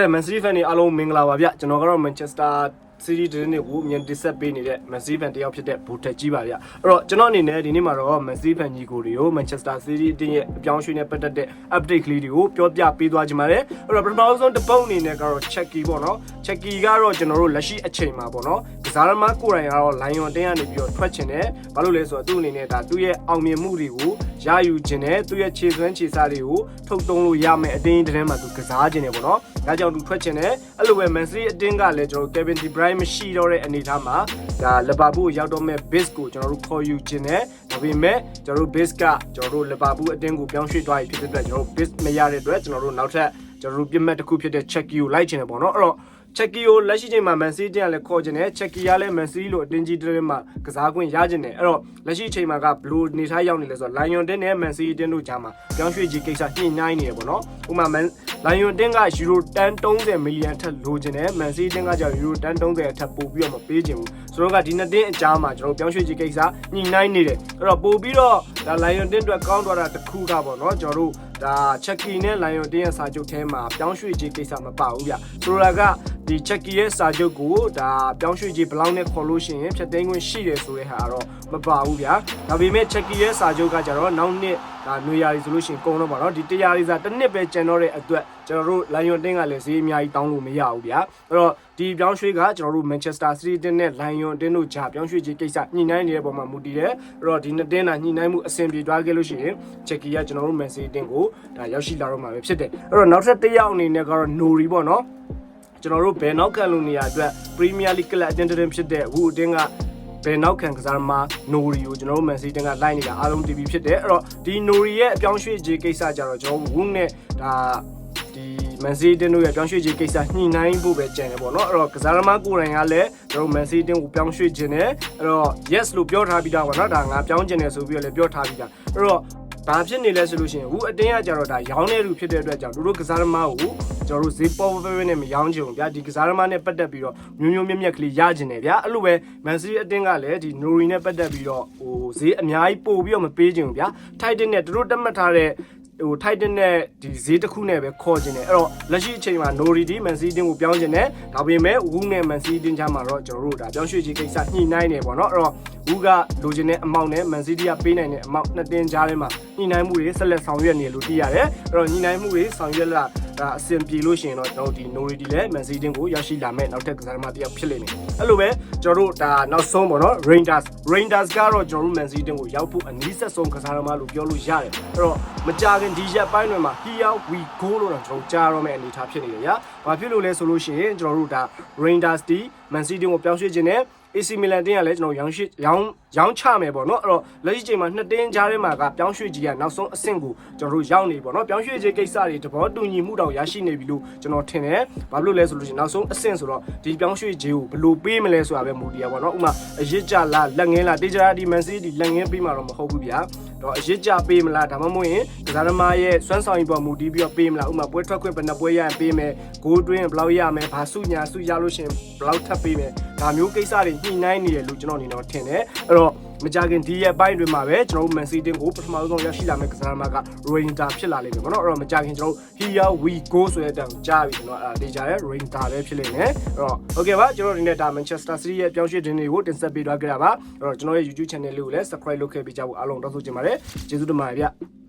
တဲ့ Man City fan တွေအားလုံးမင်္ဂလာပါဗျကျွန်တော်ကတော့ Manchester City တ င်းတွေကိုအမြင်တင်ဆက်ပေးနေတဲ့ Man City fan တယောက်ဖြစ်တဲ့ဘူတက်ကြီးပါဗျအဲ့တော့ကျွန်တော်အနေနဲ့ဒီနေ့မှာတော့ Man City fan ညီကိုတွေကို Manchester City တင်းရဲ့အပြောင်းအရွှေ့နဲ့ပတ်သက်တဲ့ update ကလေးတွေကိုပြောပြပေးသွားကြပါမယ်အဲ့တော့ပထမဆုံးတစ်ပုတ်အနေနဲ့ကတော့ Chucky ပေါ့နော် Chucky ကတော့ကျွန်တော်တို့လက်ရှိအချိန်မှာပေါ့နော်ကစားသမားကိုယ်တိုင်ကတော့ Lion တင်းကနေပြီးတော့ထွက်ချင်တယ်ဘာလို့လဲဆိုတော့သူ့အနေနဲ့ဒါသူ့ရဲ့အောင်မြင်မှုတွေကိုရယူခြင်းနဲ့သူ့ရဲ့ခြေစွမ်းခြေစားတွေကိုထုတ်သုံးလို့ရမယ်အတင်းအတင်းမှာသူကစားခြင်းတယ်ပေါ့နော်ဒါကြောင့်သူထွက်ချင်တယ်အဲ့လိုပဲ Man City အတင်းကလည်းကျွန်တော်တို့ Kevin De Bruyne မရှိတော့တဲ့အနေအထားမှာဒါလီဗာပူးရောက်တော့မဲ့ base ကိုကျွန်တော်တို့ခေါ်ယူခြင်းနဲ့ဒါပေမဲ့ကျွန်တော်တို့ base ကကျွန်တော်တို့လီဗာပူးအတင်းကိုပြောင်းရွှေ့သွားပြီဖြစ်တဲ့အတွက်ကျွန်တော်တို့ base မရတဲ့အတွက်ကျွန်တော်တို့နောက်ထပ်ကျွန်တော်တို့ပြစ်မှတ်တစ်ခုဖြစ်တဲ့ Chucky ကိုလိုက်ခြင်းတယ်ပေါ့နော်အဲ့တော့ ချက်ကီကိုလက်ရှိချိန်မှာ Man City ကလည်းခေါ်ကျင်တယ်ချက်ကီကလည်း Man City လို့အတင်းကြီးတွေမှာကစားခွင့်ရကျင်တယ်အဲ့တော့လက်ရှိချိန်မှာကဘလို့နေထားရောက်နေလဲဆိုတော့ Lion တင်းနဲ့ Man City တင်းတို့ကြားမှာပြောင်းရွှေ့ကြီးကိစ္စညှိနှိုင်းနေတယ်ပေါ့နော်ဥပမာ Man Lion တင်းက Euro 1030 million ထက်လိုချင်တယ် Man City တင်းကကြောင့် Euro 1030အထက်ပို့ပြီးတော့မပေးချင်ဘူးဆို တော့ကဒီနှစ်တင်းအကြားမှာကျွန်တော်ပြောင်းရွှေ့ကြီးကိစ္စညှိနှိုင်းနေတယ်အဲ့တော့ပို့ပြီးတော့ဒါ Lion တင်းအတွက်ကောင်းသွားတာတစ်ခုကပေါ့နော်ကျွန်တော်တို့ဒါချက်ကီနဲ့ Lion တင်းရဲ့စာချုပ်ထဲမှာပြောင်းရွှေ့ကြီးကိစ္စမပါဘူးဗျဆိုတော့ကဒီချက်ကီရဲ့စာချုပ်ကိုဒါပြောင်းရွှေ့ကြီးဘယ်လောက်နဲ့ခေါ်လို့ရှိရင်ဖြတ်သိမ်းခွင့်ရှိတယ်ဆိုတဲ့ဟာကတော့မပါဘူးဗျာဒါပေမဲ့ချက်ကီရဲ့စာချုပ်ကကြတော့နောက်နှစ် ဒါနွေရာသီဆိုလို့ရှိရင်ကုန်တော့ပါတော့ဒီတရာသီစာတစ်နှစ်ပဲကျန်တော့တဲ့အတွက်ကျွန်တော်တို့ Lion တင်းကလည်းဈေးအများကြီးတောင်းလို့မရဘူးဗျာအဲ့တော့ဒီပြောင်းရွှေ့ကကျွန်တော်တို့ Manchester City တင်းနဲ့ Lion တင်းတို့ကြားပြောင်းရွှေ့ကြီးကိစ္စညှိနှိုင်းနေတဲ့ပုံမှာမူတည်တယ်အဲ့တော့ဒီနှစ်တင်းတာညှိနှိုင်းမှုအဆင်ပြေသွားခဲ့လို့ရှိရင်ချက်ကီကကျွန်တော်တို့ Man City တင်းကိုဒါရောက်ရှိလာတော့မှာပဲဖြစ်တယ်အဲ့တော့နောက်ထပ်တစ်ယောက်အနေနဲ့ကတော့ Nori ပေါ့နော်ကျွန်တော်တို့ဘယ်နောက်ခံလူနေရာအတွက် Premier League ကလပ်အတင်းတင်းဖြစ်တဲ့ဝူအတင်းက ဘယ်နောက်ခံကစားမှာနိုရီကိုကျွန်တော်တို့မန်စီးတင်းကလိုက်နေတာအားလုံး TV ဖြစ်တယ်အဲ့တော့ဒီနိုရီရဲ့အပြောင်းရွှေ့ခြင်းကိစ္စကြတော့ကျွန်တော်ဝူနဲ့ဒါဒီမန်စီးတင်းတို့ရဲ့အပြောင်းရွှေ့ခြင်းကိစ္စညှိနှိုင်းဖို့ပဲကြံတယ်ပေါ့နော်အဲ့တော့ကစားသမားကိုယ်တိုင်ကလည်းကျွန်တော်တို့မန်စီးတင်းကိုပြောင်းရွှေ့ခြင်းနဲ့အဲ့တော့ yes လို့ပြောထားပြီးသားပေါ့နော်ဒါငါပြောင်းခြင်းတယ်ဆိုပြီးတော့လည်းပြောထားပြီးသားအဲ့တော့ ဘာဖြစ်နေလဲဆိုလို့ရှိရင်ဟိုအတင်းကကြတော့ဒါရောင်းနေလူဖြစ်တဲ့အတွက်ကြောင့်တို့တို့ကစားသမားကိုကျွန်တော်တို့ဈေးပေါ်ပဲပဲနဲ့မရောင်းချင်ဘူးဗျာဒီကစားသမားနဲ့ပတ်သက်ပြီးတော့မျိုးမျိုးမြက်မြက်ကလေးရကျင်တယ်ဗျာအဲ့လိုပဲမန်စီးအတင်းကလည်းဒီနိုရီနဲ့ပတ်သက်ပြီးတော့ဟိုဈေးအများကြီးပို့ပြီးတော့မပေးချင်ဘူးဗျာထိုက်တင်နဲ့တို့တို့တက်မှတ်ထားတဲ့ ဟိုထိုက်တင်နဲ့ဒီဈေးတစ်ခုနဲ့ပဲခေါ်ကျင်တယ်အဲ့တော့လက်ရှိအချိန်မှာနိုရီဒီမန်စီးတင်းကိုပြောင်းကျင်တယ်ဒါပေမဲ့ဝူးနဲ့မန်စီးတင်းချာမှာတော့ကျွန်တော်တို့ဒါပြောင်းရွှေ့ခြင်းကိစ္စညှိနှိုင်းနေပေါ့နော်အဲ့တော့ဝူးကလိုချင်တဲ့အမောင့်နဲ့မန်စီးတီးကပေးနိုင်တဲ့အမောင့်နှစ်တင်းကြားထဲမှာညှိနှိုင်းမှုတွေဆက်လက်ဆောင်ရွက်နေလို့သိရတယ်အဲ့တော့ညှိနှိုင်းမှုတွေဆောင်ရွက်လာ ဒါအဆင်ပြေလို့ရှိရင်တော့ကျွန်တော်တို့ဒီ no ready လဲ man city ကိုရရှိလာမဲ့နောက်ထပ်ကစားသမားတစ်ယောက်ဖြစ်လိမ့်မယ်အဲ့လိုပဲကျွန်တော်တို့ဒါနောက်ဆုံးပေါ့နော် rangers rangers ကတော့ကျွန်တော်တို့ man city ကိုရောက်ဖို့အနည်းဆက်ဆုံးကစားသမားလို့ပြောလို့ရတယ်အဲ့တော့မကြခင်ဒီရက်ပိုင်းတွေမှာ here we go လို့တော့ကျွန်တော်ကြားရမယ့်အနေအထားဖြစ်နေတယ်ညာဘာဖြစ်လို့လဲဆိုလို့ရှိရင်ကျွန်တော်တို့ဒါ rangers ဒီ man city ကိုပြောင်းရွှေ့ခြင်းနဲ့ AC Milan တင်းကလည်းကျွန်တော်ရောင်းရှိရောင်းရောင်းချမယ်ပေါ့နော်အဲ့တော့လက်ရှိချိန်မှာနှစ်တင်းကြားထဲမှာကပြောင်းရွှေ့ကြီးကနောက်ဆုံးအဆင့်ကိုကျွန်တော်တို့ရောက်နေပေါ့နော်ပြောင်းရွှေ့ခြင်းကိစ္စတွေတဘောတူညီမှုတောင်ရရှိနေပြီလို့ကျွန်တော်ထင်တယ်ဘာလို့လဲဆိုလို့ရှိရင်နောက်ဆုံးအဆင့်ဆိုတော့ဒီပြောင်းရွှေ့ခြင်းကိုဘယ်လိုပေးမလဲဆိုတာပဲမူတည်ရပါတော့ဥမာအရစ်ကြလားလက်ငင်းလားတေချာဒီမန်စီဒီလက်ငင်းပေးမှာတော့မဟုတ်ဘူးဗျာ တော့အရစ်ကြပေးမလားဒါမှမဟုတ်ရင်ကစားသမားရဲ့စွမ်းဆောင်ရည်ပေါ်မူတည်ပြီးတော့ပေးမလားဥမာပွဲထွက်ခွင့်ဘယ်နှပွဲရရင်ပေးမယ်ဂိုးတွင်းဘယ်လောက်ရမယ်ဘာစုညာစုရလို့ရှိရင်ဘယ်လောက်ထပ်ပေးမယ်ဒါမျိုးကိစ္စတွေညှိနှိုင်းနေတယ်လို့ကျွန်တော်အနေနဲ့ထင်တယ်အဲ့တော့ မကြခင်ဒီရဲ့ဘိုင်းတွေမှာပဲကျွန်တော်တို့ Man City ကိုပထမဆုံးရရှိလာမယ့်ကစားသမားက Ranger ဖြစ်လာလိမ့်မယ်ပေါ့နော်အဲ့တော့မကြခင်ကျွန်တော်တို့ Here we go ဆိုတဲ့အတန်ကြားပြီကျွန်တော်အဲ့ဒါဒေဂျာရဲ့ Ranger ပဲဖြစ်လိမ့်မယ်အဲ့တော့ Okay ပါကျွန်တော်ဒီနေ့ဒါ Manchester City ရဲ့ပြောင်းရွှေ့ခြင်းတွေကိုတင်ဆက်ပေးသွားကြတာပါအဲ့တော့ကျွန်တော်ရဲ့ YouTube channel လေးကိုလည်း subscribe လုပ်ခဲ့ပေးကြဖို့အားလုံးတောင်းဆိုချင်ပါတယ်ကျေးဇူးတင်ပါတယ်ဗျ